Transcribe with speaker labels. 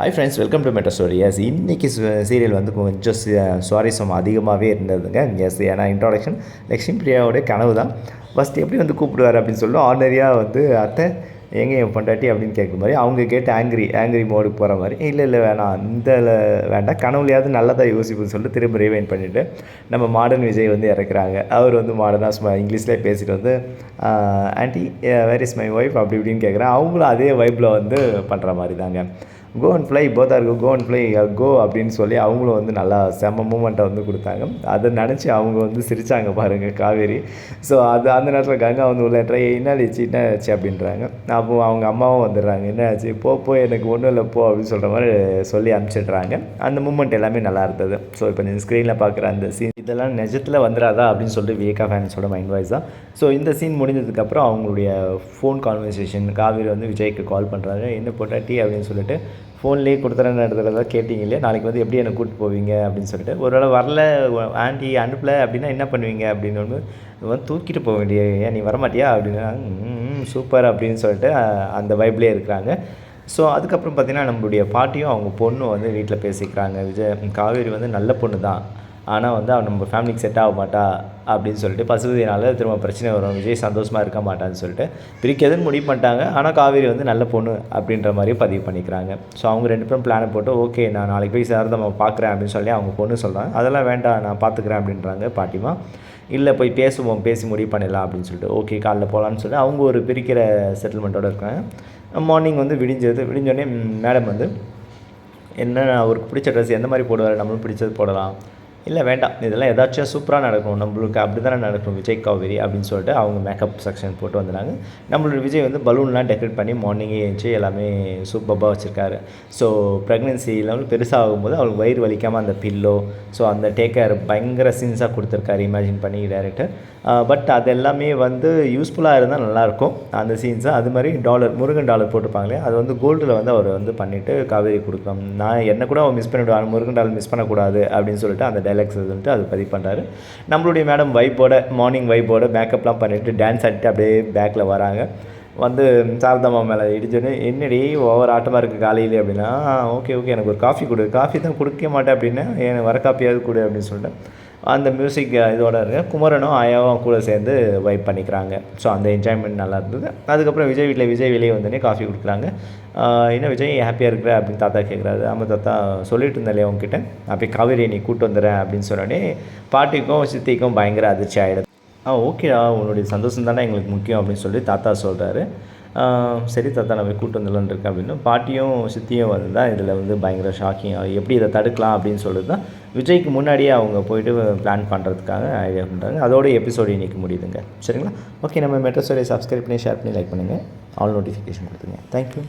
Speaker 1: Hi friends welcome to matter stories இன்றைக்கி serial வந்து கொஞ்சம் uh, சுவாரஸ்யம் அதிகமாகவே இருந்ததுங்க. எஸ் ஏன்னா இன்ட்ரோடக்ஷன் லக்ஷ்மி பிரியாவோடைய கனவு தான் ஃபஸ்ட் எப்படி வந்து கூப்பிடுவார் அப்படின்னு சொல்லி ஆர்டினரியாக வந்து அத்தை எங்கே என் பொண்டாட்டி? அப்படின்னு கேட்குற மாதிரி அவங்க கேட்டு ஆங்கிரி ஆங்கிரி மோடுக்கு போகிற மாதிரி இல்லை இல்லை வேணாம். இந்த வேண்டாம். கனவுலையாவது நல்லதாக யோசிப்புன்னு சொல்லிட்டு திரும்ப ரீவைன் பண்ணிவிட்டு நம்ம மாடர்ன் விஜய் வந்து இறக்குறாங்க. அவர் வந்து மாடர்னாக சும்மா இங்கிலீஷ்லேயே பேசிட்டு வந்து aunty where is my wife அப்படி இப்படின்னு கேட்குறேன் அவங்களும் அதே வைப்பில் வந்து பண்ணுற மாதிரி தாங்க கோ அண்ட் ஃப்ளை போத் இருக்கும் கோ அண்ட் ஃப்ளை கோ அப்படின்னு சொல்லி அவங்களும் வந்து நல்லா செம்ம மூமெண்ட்டை வந்து கொடுத்தாங்க. அதை நினச்சி அவங்க வந்து சிரித்தாங்க பாருங்கள் காவேரி. ஸோ அது அந்த நேரத்தில் கங்கா வந்து உள்ள ட்ரை என்ன ஆச்சு என்ன ஆச்சு அப்படின்றாங்க. அப்போ அவங்க அம்மாவும் வந்துடுறாங்க என்ன ஆச்சு போ போ எனக்கு ஒன்றும் இல்லை போ அப்படின்னு சொல்கிற மாதிரி சொல்லி அனுப்பிச்சிடுறாங்க. அந்த மூமெண்ட் எல்லாமே நல்லா இருந்தது. ஸோ இப்போ நீங்கள் ஸ்க்ரீனில் பார்க்குற அந்த சீன் இதெல்லாம் நிஜத்தில் வந்துடாதா அப்படின்னு சொல்லிட்டு விவேகா ஃபேன்ஸோட மைண்ட் வாய்ஸ் தான் ஸோ இந்த சீன் முடிஞ்சதுக்கப்புறம் அவங்களுடைய ஃபோன் கான்வர்சேஷன் காவேரி வந்து விஜய்க்கு கால் பண்ணுறாங்க என்ன போட்டாட்டி அப்படின்னு சொல்லிட்டு ஃபோன்லேயே கொடுத்துறேன் இடத்துல கேட்டிங்க இல்லையா? நாளைக்கு வந்து எப்படி என்னை கூப்பிட்டு போவீங்க அப்படின்னு சொல்லிட்டு. ஒரு வேளை வரல ஆண்டி அனுப்பல அப்படின்னா என்ன பண்ணுவீங்க அப்படின்னு ஒன்று வந்து தூக்கிட்டு போக வேண்டிய ஏன் நீ வரமாட்டியா? அப்படின்னா. சூப்பர் அப்படின்னு சொல்லிட்டு அந்த வைப்லேயே இருக்கிறாங்க. ஸோ அதுக்கப்புறம் பார்த்தீங்கன்னா நம்மளுடைய பாட்டியும் அவங்க பொண்ணும் வந்து வீட்டில் பேசிக்கிறாங்க. விஜய் காவேரி வந்து நல்ல பொண்ணு தான் ஆனால் வந்து அவன் நம்ம ஃபேமிலிக்கு செட் ஆக மாட்டா அப்படின்னு சொல்லிட்டு பசுபதினால திரும்ப பிரச்சனை வரும். விஜய் சந்தோஷமாக இருக்க மாட்டான்னு சொல்லிட்டு பிரிக்கிறதுன்னு முடிவு பண்ணிட்டாங்க. ஆனால் காவேரி வந்து நல்ல பொண்ணு அப்படின்ற மாதிரி பதிவு பண்ணிக்கிறாங்க. ஸோ அவங்க ரெண்டு பேரும் பிளானை போட்டு ஓகே நான் நாளைக்கு போய் சாரதம்மா பார்க்குறேன் அப்படின்னு சொல்லி அவங்க பொண்ணு சொல்கிறாங்க அதெல்லாம் வேண்டாம் நான் பார்த்துக்கிறேன் அப்படின்றாங்க பாட்டிமா. இல்லை போய் பேசுவோம் பேசி முடிவு பண்ணிடலாம் அப்படின்னு சொல்லிட்டு ஓகே காலைல போகலான்னு சொல்லி அவங்க ஒரு பிரிக்கிற செட்டில்மெண்ட்டோடு இருக்காங்க. மார்னிங் வந்து விடிஞ்சது. விடிஞ்சோடனே மேடம் வந்து என்ன அவருக்கு பிடிச்ச ட்ரெஸ் எந்த மாதிரி போடுவார்? நம்மளும் பிடிச்சது போடலாம். இல்லை வேண்டாம். இதெல்லாம் ஏதாச்சும் சூப்பராக நடக்கணும் நம்மளுக்கு அப்படி தானே நடக்கணும் விஜய் காவேரி அப்படின்னு சொல்லிட்டு அவங்க மேக்கப் செக்ஷன் போட்டு வந்தாங்க நம்மளோட விஜய் வந்து பலூன்லாம் டெக்கரேட் பண்ணி மார்னிங்கே எழுந்துச்சு எல்லாமே சூப்பராக வச்சுருக்காரு. ஸோ ப்ரெக்னென்சி லெவல் பெருசாக ஆகும்போது அவளுக்கு வயிறு வலிக்காமல் அந்த பில்லோ ஸோ அந்த டேக் கேர் பயங்கர சீன்ஸாக கொடுத்துருக்காரு இமேஜின் பண்ணி டேரக்டர் பட் அது எல்லாமே வந்து யூஸ்ஃபுல்லாக இருந்தால் நல்லாயிருக்கும். அந்த சீன்ஸை அது மாதிரி டாலர் முருகன் டாலர் போட்டுப்பாங்களே அது வந்து கோல்டில் வந்து அவர் வந்து பண்ணிவிட்டு காவேரி கொடுக்கணும் நான் என்ன கூட அவர் மிஸ் பண்ணிவிடுவார் முருகன் டாலர் மிஸ் பண்ணக்கூடாது அப்படின்னு சொல்லிட்டு அந்த டைலாக்ஸ் வந்துட்டு அது பதிவு பண்ணுறாரு நம்மளுடைய மேடம் வைப்போட மார்னிங் வைப்போட மேக்கப்லாம் பண்ணிவிட்டு டான்ஸ் ஆடிட்டு அப்படியே பேக்கில் வராங்க. வந்து சாரதாமா மேலே இடிச்சோன்னே என்னடி ஓவர் ஆட்டமாக இருக்குது காலையில்? அப்படின்னா ஓகே ஓகே எனக்கு ஒரு காஃபி கொடு. காஃபி தான் கொடுக்க மாட்டேன் அப்படின்னா எனக்கு வர காஃபியாவது கொடு அப்படின்னு சொல்லிட்டு. அந்த மியூசிக் இதோட இருக்க. குமரனும் ஆயாவும் கூட சேர்ந்து வைப் பண்ணிக்கிறாங்க. ஸோ அந்த என்ஜாய்மெண்ட் நல்லா இருந்தது. அதுக்கப்புறம் விஜய் வீட்டில் விஜய் வெளியே வந்தோடனே காஃபி கொடுக்குறாங்க. என்ன விஜய் ஹாப்பியாக இருக்கிற? அப்படின்னு தாத்தா கேட்குறாரு ஆமாம் தாத்தா சொல்லிட்டு இருந்தாலே உங்ககிட்ட அப்படி காவேரி நீ கூட்டு வந்துடுறேன் அப்படின்னு சொன்னோடனே பாட்டிக்கும் சித்திக்கும் பயங்கர அதிர்ச்சி ஆகிடுது ஆ ஓகேடா உன்னுடைய சந்தோஷம் தானே எங்களுக்கு முக்கியம் அப்படின்னு சொல்லி தாத்தா சொல்கிறாரு சரி தாத்தா நான் போய் கூட்டு வந்துடலான்னு இருக்கேன் அப்படின்னு. பாட்டியும் சித்தியும் வந்து தான் இதில் வந்து பயங்கர ஷாக்கிங் எப்படி இதை தடுக்கலாம் அப்படின்னு சொல்லிட்டு தான் விஜய்க்கு முன்னாடியே அவங்க போயிட்டு பிளான் பண்ணுறதுக்காக ஐடியா பண்ணுறாங்க அதோட எபிசோடு இன்றைக்கி முடியுதுங்க. சரிங்களா? ஓகே நம்ம மெட்ரோ ஸ்டோரியை சப்ஸ்கிரைப் பண்ணி ஷேர் பண்ணி லைக் பண்ணுங்கள் ஆல் நோட்டிஃபிகேஷன் கொடுத்துங்க தேங்க்யூ